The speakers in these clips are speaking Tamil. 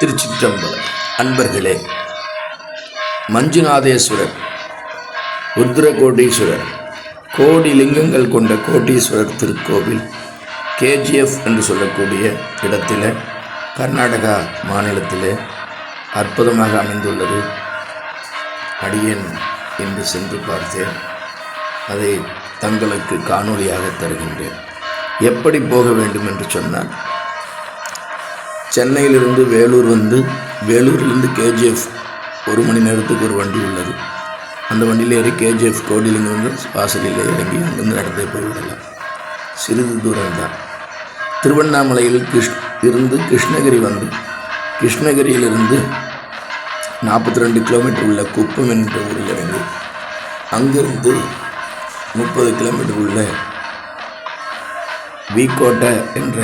திருச்சிற்றம்பலம். அன்பர்களே மஞ்சுநாதேஸ்வரர் ருத்ரகோடீஸ்வரர் கோடி லிங்கங்கள் கொண்ட கோட்டீஸ்வரர் திருக்கோவில் கேஜிஎஃப் என்று சொல்லக்கூடிய இடத்தில் கர்நாடகா மாநிலத்தில் அற்புதமாக அமைந்துள்ளது. அடியேன் என்று சென்று பார்த்தேன். அதை தங்களுக்கு காணொளியாக தருகின்றேன். எப்படி போக வேண்டும் என்று சொன்னால் சென்னையிலிருந்து வேலூர் வந்து வேலூர்லேருந்து கேஜிஎஃப் ஒரு மணி நேரத்துக்கு ஒரு வண்டி உள்ளது. அந்த வண்டியில் ஏறி கேஜிஎஃப் கோடிலிருந்து வந்து வாசலில் இறங்கி அங்கிருந்து நடந்தே போய்விடலாம். சிறிது தூரம்தான். திருவண்ணாமலையில் கிருஷ் இருந்து கிருஷ்ணகிரி வந்து கிருஷ்ணகிரியிலிருந்து நாற்பத்தி ரெண்டு கிலோமீட்டர் உள்ள குப்பம் என்ற ஊரில் இறங்கி அங்கிருந்து முப்பது கிலோமீட்டர் உள்ள வீக்கோட்டை என்ற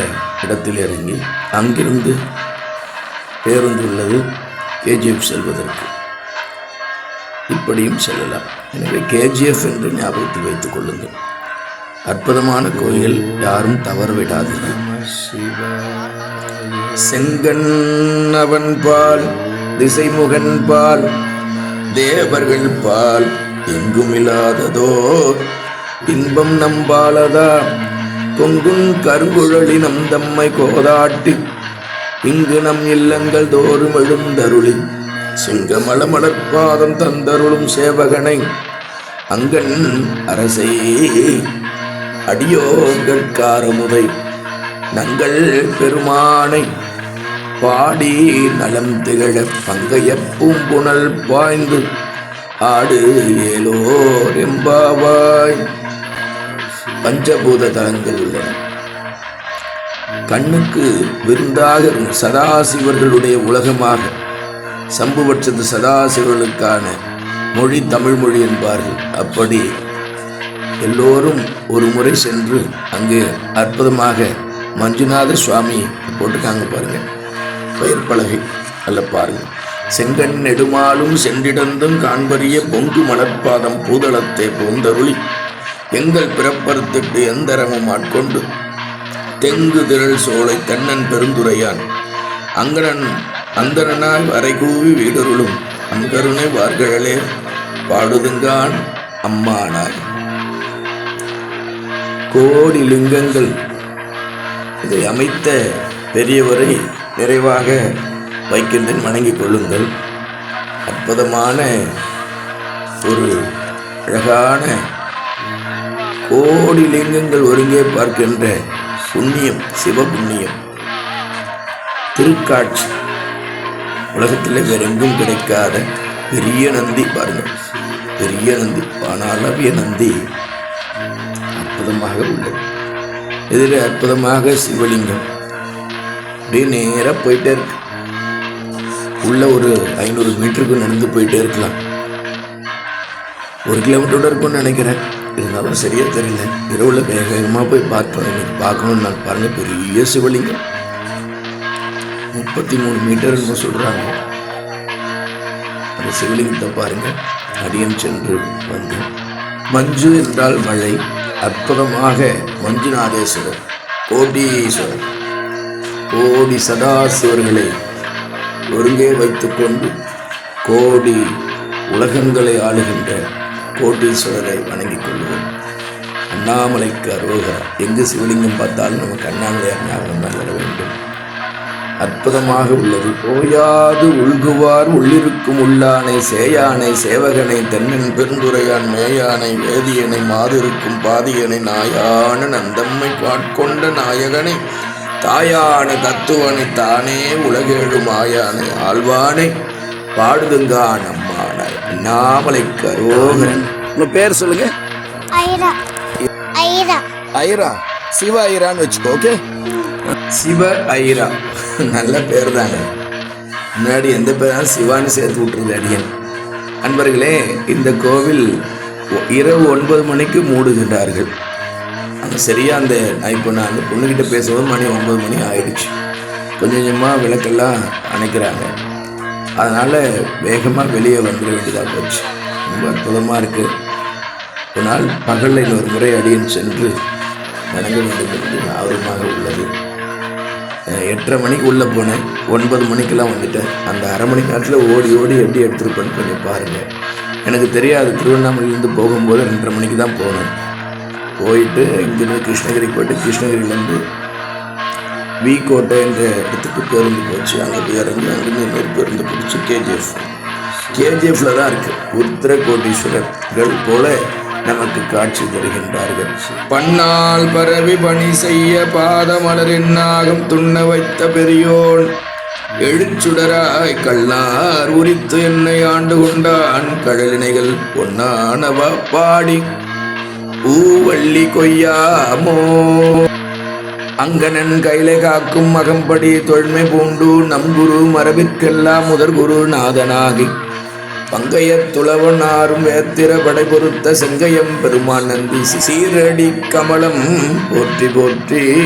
இடத்தில் இறங்கி அங்கிருந்து பேருந்து உள்ளது கேஜிஎஃப் செல்வதற்கு. இப்படியும் செல்லலாம். எனவே கேஜிஎஃப் என்று ஞாபகத்தில் வைத்துக் கொள்ளுங்கள். அற்புதமான கோயில் யாரும் தவற விடாதீர்கள் செங்கண்ணவன் பால் திசைமுகன் பால் தேவர்கள் பால் எங்குமில்லாததோ? இன்பம் நம்பாலதா பொங்குன் கருங்குழலி நம் தம்மை கோதாட்டி. இங்கு நம் இல்லங்கள் தோறும் எழுந்தருளி சிங்கமல மலர்பாதம் தந்தருளும் சேவகனை. அங்கன் அரசே அடியோங்கள் காரமுதை. நங்கள் பெருமானை பாடி நலம் திகழ பங்கைய பூம்புணல் பாய்ந்து. ஆடு ஏலோர் எம்பாவாய். பஞ்சபூத தலங்கள் உள்ளன. கண்ணுக்கு விருந்தாக சதாசிவர்களுடைய உலகமாக சம்புபட்சத்து சதாசிவர்களுக்கான மொழி தமிழ் மொழி என்பார்கள். அப்படி எல்லோரும் ஒரு முறை சென்று அங்கு அற்புதமாக மஞ்சுநாத சுவாமி போட்டிருக்காங்க பாருங்க. பெயர் பலகை அல்ல பாருங்க. செங்கண் நெடுமாலும் சென்றிடந்தும் காண்பறிய பொங்கு மலர்பாதம் பூதளத்தை போந்தருளி எங்கள் பிறப்பறுத்திட்டு எந்தரமும் ஆட்கொண்டு தெங்கு திரள் சோலை தன்னன் பெருந்துரையான் அங்கனன் அந்தரனாய் வரைகூவி வீடருளும் அங்கருணை வார்களே பாடுதுங்கான் அம்மானாய் கோடி லிங்கங்கள் இதை அமைத்த பெரியவரை நிறைவாக வைக்கின்றேன். வணங்கிக் கொள்ளுங்கள். அற்புதமான ஒரு அழகான கோடி லிங்கங்கள் ஒருங்கே பார்க்கின்ற புண்ணியம் சிவபுண்ணியம். திருக்காட்சி. உலகத்தில் வேறெங்கும் கிடைக்காத பெரிய நந்தி பாருங்கள். பெரிய நந்தி பானாளவிய நந்தி. அற்புதமாக உள்ளது. இதில் அற்புதமாக சிவலிங்கம். அப்படியே நேராக போயிட்டே இருக்கு. உள்ள ஒரு ஐநூறு மீட்டருக்கு நடந்து போயிட்டே இருக்கலாம். ஒரு கிலோமீட்டரோட இருக்கும்னு நினைக்கிறேன். இருந்தாலும் சரியாக தெரியல. இரவுல வேக வேகமாக போய் பார்ப்பேன் இன்னைக்கு பார்க்கணும்னு நான் பாருங்க பெரிய சிவலிங்கம். முப்பத்தி மூணு மீட்டர்னு சொல்கிறாங்க அந்த சிவலிங்கத்தை பாருங்க. அடியன் சென்று வந்து மஞ்சு என்றால் மழை அற்புதமாக மஞ்சுநாதேஸ்வரர் கோடீஸ்வரர் கோடி சதாசிவர்களை ஒருங்கே வைத்துக்கொண்டு கோடி உலகங்களை ஆளுகின்ற கோட்டீஸ்வரரை வணங்கிக் கொள்வோம் அண்ணாமலைக்கு அரோகர். எங்கு சிவலிங்கம் பார்த்தாலும் நமக்கு அண்ணாமலையார் ஞாபகம் தான் வர வேண்டும். அற்புதமாக உள்ளது. ஓயாது உள்குவார் உள்ளிருக்கும் உள்ளானை சேயானை சேவகனை தென்னன் பெருந்துரையான் மேயானை வேதியனை மாதிருக்கும் பாதியனை நாயான நந்தம்மை காட்கொண்ட நாயகனை தாயான தத்துவனை தானே உலகேழும் ஆயானை ஆழ்வானை பாடுதுங்கானம் அண்ணாமலை கரோகரன். உங்க பேர் சொல்லுங்க. ஐரா. ஐரா. ஐரா. சிவ ஐரான்னு வச்சுக்கோ ஓகே? சிவ ஐரா. நல்ல பேர் தாங்க. முன்னாடி எந்த பேராலும் சிவான்னு சேர்த்து விட்டுருது அடியன். அன்பர்களே இந்த கோவில் இரவு ஒன்பது மணிக்கு மூடுகின்றார்கள். அந்த சரியா அந்த இப்போ நான் அந்த பொண்ணுக்கிட்ட பேசும்போது மணி ஒன்பது மணி ஆயிடுச்சு. கொஞ்சம் கொஞ்சமாக விளக்கெல்லாம் அணைக்கிறாங்க. அதனால் வேகமாக வெளியே வந்துட வேண்டியதாக போச்சு. ரொம்ப அற்புதமாக இருக்குது ஒரு நாள் பகலில் ஒரு முறை அடியன் சென்று வணங்க வேண்டும் என்று ஆர்வமாக உள்ளது. எட்டரை மணிக்கு உள்ளே போனேன். ஒன்பது மணிக்கெல்லாம் வந்துட்டேன். அந்த அரை மணி நேரத்தில் ஓடி ஓடி எப்படி எடுத்துருப்பேன்னு கொஞ்சம் பாருங்கள் எனக்கு தெரியாது. திருவண்ணாமலையிலேருந்து போகும்போது ரெண்டரை மணிக்கு தான் போனேன். போயிட்டு இங்கேருந்து கிருஷ்ணகிரி போயிட்டு கிருஷ்ணகிரியிலேருந்து வி கோட்டை என்ற இடத்துக்கு பேருந்து போச்சு. அங்கே இறங்கி அங்கேருந்து இன்னொரு பேருந்து பிடிச்சி கேஜிஎஃப் கேஜிஎஃப்ல தான் இருக்குது உத்திர கோட்டீஸ்வரர்கள் போல நமக்கு காட்சி தருகின்றார்கள். பன்னால் பரவி பணி செய்ய பாதமலர் என்னாகும். துண்ண வைத்த பெரியோன் எழுச்சுடராய் கல்லார் உரித்து என்னை ஆண்டு கொண்டான். கடலினைகள் பொன்னானவ பாடி. பூவள்ளி கொய்யாமோ அங்கனன் கைலை காக்கும் மகம்படி தொழ்மை பூண்டு நம்புரு மரபிற்கெல்லாம் முதற் குரு நாதனாகி. பங்கையத் துளவன் ஆறும் வேத்திர படை பொருத்த செங்கையம் பெருமான் நந்தி சீரடி கமலம் போற்றி போற்றி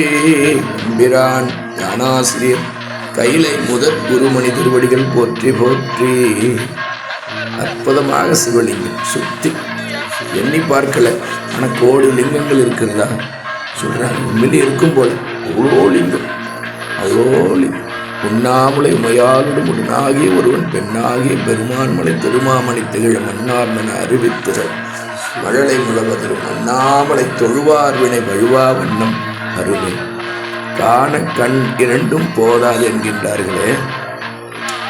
எம்பிரான் ஞானாசிரியர். கைலை முதற் குருமணி திருவடிகள் போற்றி போற்றி. அற்புதமாக சிவலிங்கம் சுத்தி. எண்ணி பார்க்கல. ஆனால் கோடி லிங்கங்கள் இருக்கிறதா சொல்கிறாங்க உண்மையிலே இருக்கும் போல. அவ்வளோ லிங்கம். அவ்வளோ லிங்கம். உண்ணாமலை உமையாளுடு முன்னாகிய ஒருவன் பெண்ணாகிய பெருமான்மலை திருமாமணி திகழ மன்னார்மென அறிவித்திற மழலை முழுவதிலும் அண்ணாமலை தொழுவார் வினை வழுவா வண்ணம் அருமை. காண கண் இரண்டும் போதாது என்கின்றார்களே.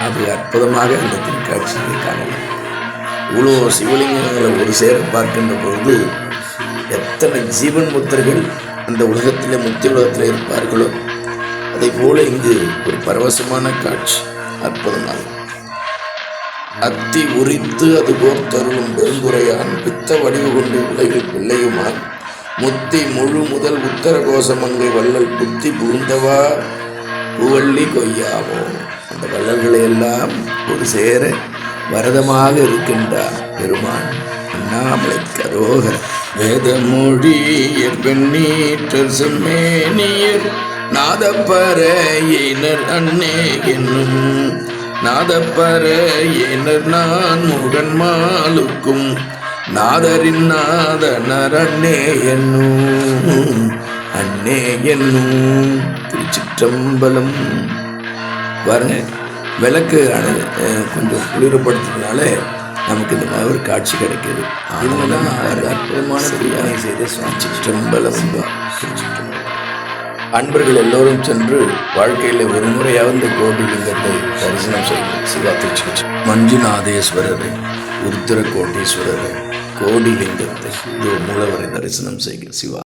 அது அற்புதமாக அந்த திருக்காட்சியை காணலாம். இவ்வளோ சிவலிங்கங்களை ஒரு சேர பார்க்கின்ற பொழுது எத்தனை ஜீவன் முத்திரைகள் அந்த உலகத்தில் முத்தி உலகத்தில் இருப்பார்களோ? அதை போல இங்கு ஒரு பரவசமான காட்சி அற்புதமாக அத்தி உரித்து அது போர் தருளும் பெருங்குறையான் பித்த வடிவு கொண்டு உலகில் பிள்ளையுமான். முத்தி முழு முதல் உத்தர கோஷமங்கை வள்ளல் புத்தி புகுந்தவா? பூவள்ளி கொய்யாவோ? அந்த வள்ளல்களை எல்லாம் ஒரு சேர வரதமாக இருக்கின்றார் பெருமான். அண்ணாமலை கரோகர் வேதமொழியர் பெண்ணீற்றர் செம்மேனியர் நாதப்பற ஏனர் அன்னே என்னும். நாதப்பற ஏனர் நான் முகன் மாலுக்கும் நாதரின் நாதனர் அண்ணே என்னும். அண்ணே என்னும் திருச்சிற்றம்பலம். பாருங்க விளக்கு அணு கொஞ்சம் குளிரப்படுத்துறதுனால நமக்கு இந்த மாதிரி ஒரு காட்சி கிடைக்குது. இவங்க தான் அற்புதமான பிரியாணி செய்த சுவாமி. சிற்றம்பலம். அன்பர்கள் எல்லோரும் சென்று வாழ்க்கையில் ஒரு முறையாவது இந்த கோடி லிங்கத்தை தரிசனம் செய்யும் சிவா திருச்சி மஞ்சுநாதேஸ்வரரை உருத்திர கோட்டீஸ்வரரை கோடி லிங்கத்தை இதோ மூலவரை தரிசனம் செய்க சிவா.